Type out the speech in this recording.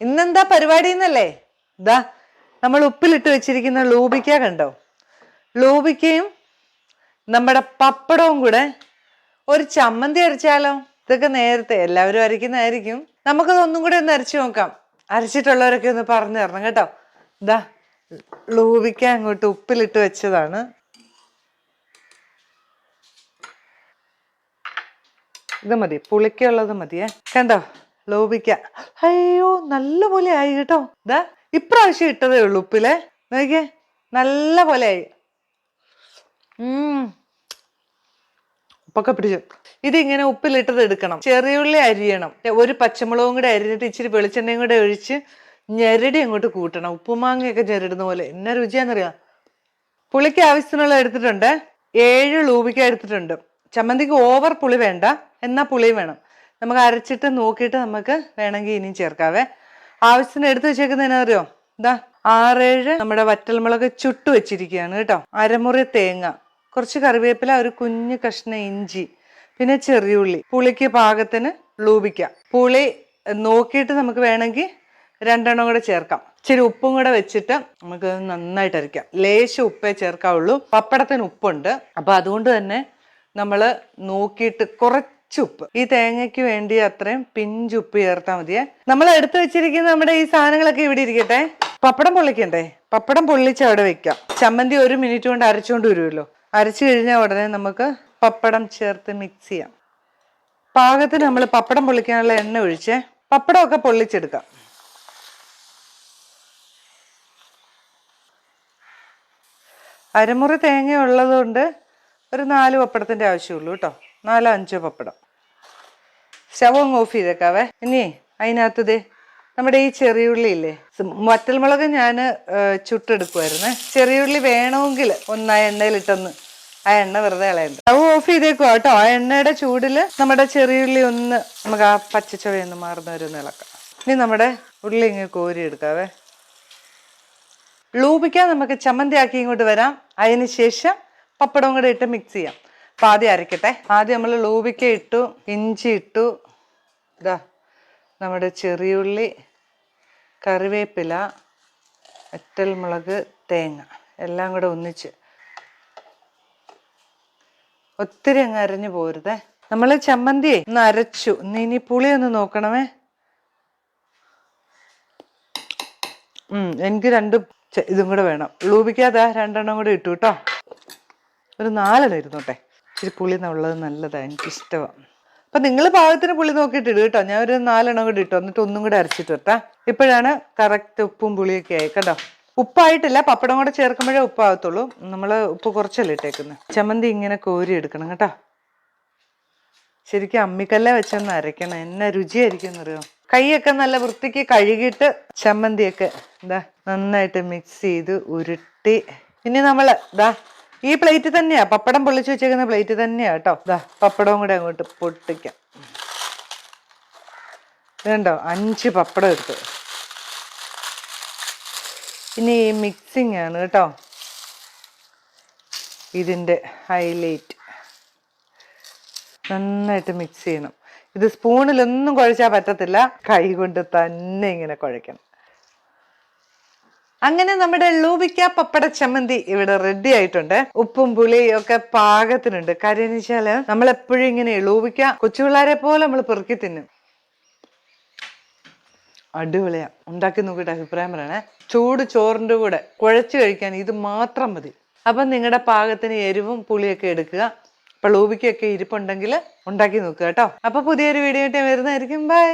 ഇന്നെന്താ പരിപാടി എന്നല്ലേ ഇതാ നമ്മൾ ഉപ്പിലിട്ട് വെച്ചിരിക്കുന്ന ലൂബിക്ക കണ്ടോ? ലൂബിക്കയും നമ്മുടെ പപ്പടവും കൂടെ ഒരു ചമ്മന്തി അരച്ചാലോ? ഇതൊക്കെ നേരത്തെ എല്ലാവരും അരയ്ക്കുന്നതായിരിക്കും നമുക്കത് ഒന്നും കൂടെ ഒന്ന് അരച്ചു നോക്കാം. അരച്ചിട്ടുള്ളവരൊക്കെ ഒന്ന് പറഞ്ഞു തരണം കേട്ടോ. ഇതാ ലൂബിക്ക അങ്ങോട്ട് ഉപ്പിലിട്ട് വെച്ചതാണ്. ഇത് മതി പുളിക്കുള്ളത് മതിയേ. കണ്ടോ? ലോപിക്ക അയ്യോ നല്ല പോലെ ആയി കേട്ടോ. ഇതാ ഇപ്രാവശ്യം ഇട്ടതേ ഉള്ളൂ ഉപ്പിലെ. നോക്കിയേ നല്ല പോലെ ആയി. ഉപ്പൊക്കെ പിടിച്ചു. ഇതിങ്ങനെ ഉപ്പിലിട്ടത് എടുക്കണം. ചെറിയുള്ളി അരിയണം. ഒരു പച്ചമുളകും കൂടെ അരിഞ്ഞിട്ട് ഇച്ചിരി വെളിച്ചെണ്ണയും കൂടെ ഒഴിച്ച് ഞെരടി അങ്ങോട്ട് കൂട്ടണം. ഉപ്പുമാങ്ങയൊക്കെ ഞെരടുന്ന പോലെ. എന്നാ രുചിയാന്നറിയാം? പുളിക്ക് ആവശ്യത്തിനുള്ള എടുത്തിട്ടുണ്ട്. ഏഴ് ലൂബിക്ക എടുത്തിട്ടുണ്ട്. ചമ്മന്തിക്ക് ഓവർ പുളി വേണ്ട. എന്നാ പുളിയും വേണം. നമുക്ക് അരച്ചിട്ട് നോക്കിയിട്ട് നമുക്ക് വേണമെങ്കിൽ ഇനിയും ചേർക്കാവേ. ആവശ്യത്തിന് എടുത്തു വെച്ചേക്കുന്നതിന് അറിയോ? ഇതാ ആറേഴ് നമ്മുടെ വറ്റൽമുളക് ചുട്ടു വെച്ചിരിക്കുകയാണ് കേട്ടോ. അരമുറി തേങ്ങ കുറച്ച് കറിവേപ്പില ഒരു കുഞ്ഞു കഷ്ണ ഇഞ്ചി പിന്നെ ചെറിയുള്ളി പുളിക്ക് പാകത്തിന് ലൂപിക്കാം പുളി നോക്കിയിട്ട് നമുക്ക് വേണമെങ്കിൽ രണ്ടെണ്ണം കൂടെ ചേർക്കാം. ഇച്ചിരി ഉപ്പും കൂടെ വെച്ചിട്ട് നമുക്ക് നന്നായിട്ട് അരയ്ക്കാം ലേശം ഉപ്പേ ചേർക്കാവുള്ളൂ. പപ്പടത്തിന് ഉപ്പുണ്ട്. അപ്പോൾ അതുകൊണ്ട് തന്നെ നമ്മൾ നോക്കിയിട്ട് കുറച്ച് ഉപ്പ് ഈ തേങ്ങയ്ക്ക് വേണ്ടി അത്രയും പിഞ്ചുപ്പ് ചേർത്താൽ മതിയേ. നമ്മൾ എടുത്തു വെച്ചിരിക്കുന്ന നമ്മുടെ ഈ സാധനങ്ങളൊക്കെ ഇവിടെ ഇരിക്കട്ടെ. പപ്പടം പൊള്ളിക്കണ്ടേ? പപ്പടം പൊള്ളിച്ച് അവിടെ വെക്കാം. ചമ്മന്തി ഒരു മിനിറ്റ് കൊണ്ട് അരച്ചുകൊണ്ട് വരുമല്ലോ അരച്ചു കഴിഞ്ഞാൽ ഉടനെ നമുക്ക് പപ്പടം ചേർത്ത് മിക്സ് ചെയ്യാം. പാകത്തിന് നമ്മൾ പപ്പടം പൊള്ളിക്കാനുള്ള എണ്ണ ഒഴിച്ച്. പപ്പടമൊക്കെ പൊള്ളിച്ചെടുക്കാം. അരമുറി തേങ്ങ ഉള്ളതുകൊണ്ട് ഒരു നാല് പപ്പടത്തിന്റെ ആവശ്യമുള്ളൂ കേട്ടോ. നാലോ അഞ്ചോ പപ്പടം. ശവം ഓഫ് ചെയ്തേക്കാവേ. ഇനി അതിനകത്തത് നമ്മുടെ ഈ ചെറിയുള്ളി ഇല്ലേ വറ്റൽമുളക് ഞാൻ ചുട്ടെടുക്കുമായിരുന്നേ ചെറിയുള്ളി വേണമെങ്കിൽ ഒന്ന് ആ എണ്ണയിലിട്ടൊന്ന് ആ എണ്ണ വെറുതെ കളയണ്ട. സ്റ്റവ് ഓഫ് ചെയ്തേക്കുക കേട്ടോ. ആ എണ്ണയുടെ ചൂടിൽ നമ്മുടെ ചെറിയുള്ളി ഒന്ന് നമുക്ക് ആ പച്ചച്ചവയൊന്ന് മാറുന്ന ഒരു നിളക്കാം. ഇനി നമ്മുടെ ഉള്ളി ഇങ്ങ് കോരി എടുക്കാവേ ലൂപിക്കാൻ നമുക്ക് ചമ്മന്തി ആക്കി ഇങ്ങോട്ട് വരാം. അതിന് ശേഷം പപ്പടവും കൂടെ ഇട്ട് മിക്സ് ചെയ്യാം. അപ്പൊ ആദ്യം അരയ്ക്കട്ടെ ആദ്യം നമ്മൾ ലൂബിക്ക ഇട്ടു ഇഞ്ചി ഇട്ടു. ഇതാ നമ്മുടെ ചെറിയുള്ളി കറിവേപ്പില മുളക് തേങ്ങ എല്ലാം കൂടെ ഒന്നിച്ച്. ഒത്തിരി അങ്ങ് അരഞ്ഞു പോരുതേ. നമ്മൾ ചമ്മന്തിയെ ഒന്ന് അരച്ചു. ഇനി ഇനി പുളി ഒന്ന് നോക്കണമേ. എനിക്ക് രണ്ട് ഇതും കൂടെ വേണം. ലൂപിക്കാതെ രണ്ടെണ്ണം കൂടെ ഇട്ടു കേട്ടോ. ഒരു നാലെണ്ണം ഇരുന്നോട്ടെ. ഇച്ചിരി പുളി ഉള്ളത് നല്ലതാണ് എനിക്കിഷ്ടമാണ് അപ്പൊ നിങ്ങൾ പാകത്തിന് പുളി നോക്കിയിട്ട് ഇടും കേട്ടോ. ഞാൻ ഒരു നാലെണ്ണം കൂടി ഇട്ടു എന്നിട്ട് ഒന്നും കൂടെ അരച്ചിട്ട് വരട്ടാ ഇപ്പോഴാണ് കറക്റ്റ് ഉപ്പും പുളിയൊക്കെ ആയി കേട്ടോ. ഉപ്പായിട്ടില്ല പപ്പടം കൂടെ ചേർക്കുമ്പോഴേ ഉപ്പാകത്തുള്ളൂ നമ്മൾ ഉപ്പ് കുറച്ചല്ലേ ഇട്ടേക്കുന്നത് ചമ്മന്തി ഇങ്ങനെ കോരി എടുക്കണം കേട്ടോ. ശരിക്കും അമ്മിക്കല്ലേ വെച്ചൊന്ന് അരയ്ക്കണം എന്നെ രുചിയായിരിക്കും എന്നറിയോ? കൈയൊക്കെ നല്ല വൃത്തിക്ക് കഴുകിയിട്ട് ചമ്മന്തിയൊക്കെ ഇതാ നന്നായിട്ട് മിക്സ് ചെയ്ത് ഉരുട്ടി. ഇനി നമ്മൾ ഇതാ ഈ പ്ലേറ്റ് തന്നെയാ. പപ്പടം പൊള്ളിച്ചു വെച്ചേക്കുന്ന പ്ലേറ്റ് തന്നെയാ കേട്ടോ. ഇതാ പപ്പടവും കൂടെ അങ്ങോട്ട് പൊട്ടിക്കാം. ഇതുണ്ടോ അഞ്ച് പപ്പടം എടുത്തു. ഇനി മിക്സിങ് ആണ് കേട്ടോ. ഇതിന്റെ ഹൈലൈറ്റ് നന്നായിട്ട് മിക്സ് ചെയ്യണം. ഇത് സ്പൂണിലൊന്നും കുഴച്ചാൽ പറ്റത്തില്ല. കൈ കൊണ്ട് തന്നെ ഇങ്ങനെ കുഴയ്ക്കണം. അങ്ങനെ നമ്മുടെ ലൂബിക്ക പപ്പട ചമ്മന്തി ഇവിടെ റെഡി ആയിട്ടുണ്ട്. ഉപ്പും പുളിയും ഒക്കെ പാകത്തിനുണ്ട്. കാര്യം എന്ന് വെച്ചാൽ നമ്മൾ എപ്പോഴും ഇങ്ങനെ ലൂബിക്ക കൊച്ചു പിള്ളേരെ പോലെ നമ്മൾ പെറുക്കി തിന്നും. അടിപൊളിയാ. ഉണ്ടാക്കി നോക്കിയിട്ട് അഭിപ്രായം പറയണേ. ചൂട് ചോറിന്റെ കൂടെ കുഴച്ച് കഴിക്കാൻ ഇത് മാത്രം മതി. അപ്പം നിങ്ങളുടെ പാകത്തിന് എരിവും പുളിയൊക്കെ എടുക്കുക. അപ്പൊ ലൂബിക്കൊക്കെ ഇരിപ്പുണ്ടെങ്കിൽ ഉണ്ടാക്കി നോക്കുക കേട്ടോ. അപ്പൊ പുതിയൊരു വീഡിയോ ആയിട്ട് വരുന്നതായിരിക്കും. ബൈ